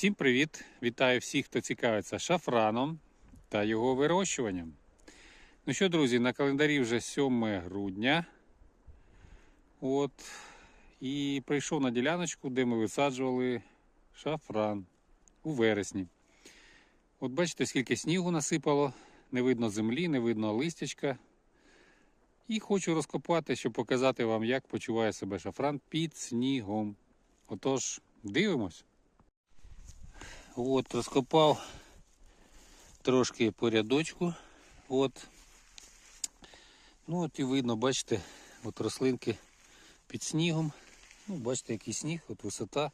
Всім привіт! Вітаю всіх, хто цікавиться шафраном та його вирощуванням. Ну що, друзі, на календарі вже 7 грудня. От. І прийшов на діляночку, де ми висаджували шафран у вересні. От бачите, скільки снігу насипало, не видно землі, не видно листячка. І хочу розкопати, щоб показати вам, як почуває себе шафран під снігом. Отож, дивимось. От, розкопав трошки по рядочку. От. Ну от і видно, бачите, от рослинки під снігом. Ну, бачите, який сніг, от висота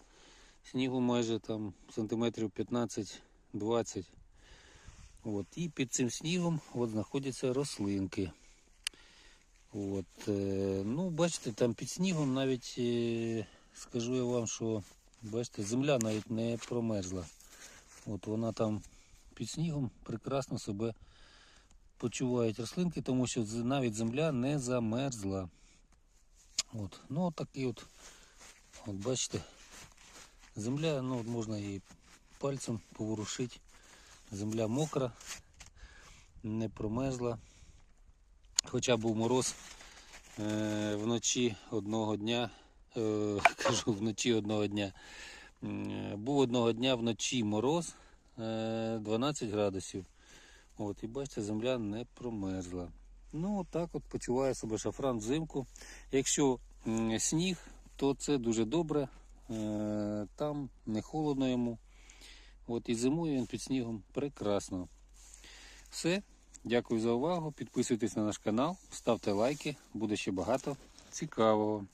снігу майже там сантиметрів 15-20. От. І під цим снігом от знаходяться рослинки. От, е, ну, бачите, там під снігом навіть е, скажу я вам, що бачите, земля навіть не промерзла. От вона там під снігом прекрасно себе почувають рослинки, тому що навіть земля не замерзла. От. Ну от такий от, от бачите, земля, ну от можна її пальцем поворушити. Земля мокра, не промерзла. Хоча був мороз е, вночі одного дня, е, кажу вночі одного дня. Е, Був одного дня вночі мороз е, 12 градусів. От, і бачите, земля не промерзла. Ну, отак от почуває себе шафран взимку. Якщо сніг, то це дуже добре. Е, Там не холодно йому. От і зимує він під снігом прекрасно. Все. Дякую за увагу. Підписуйтесь на наш канал, ставте лайки, буде ще багато цікавого.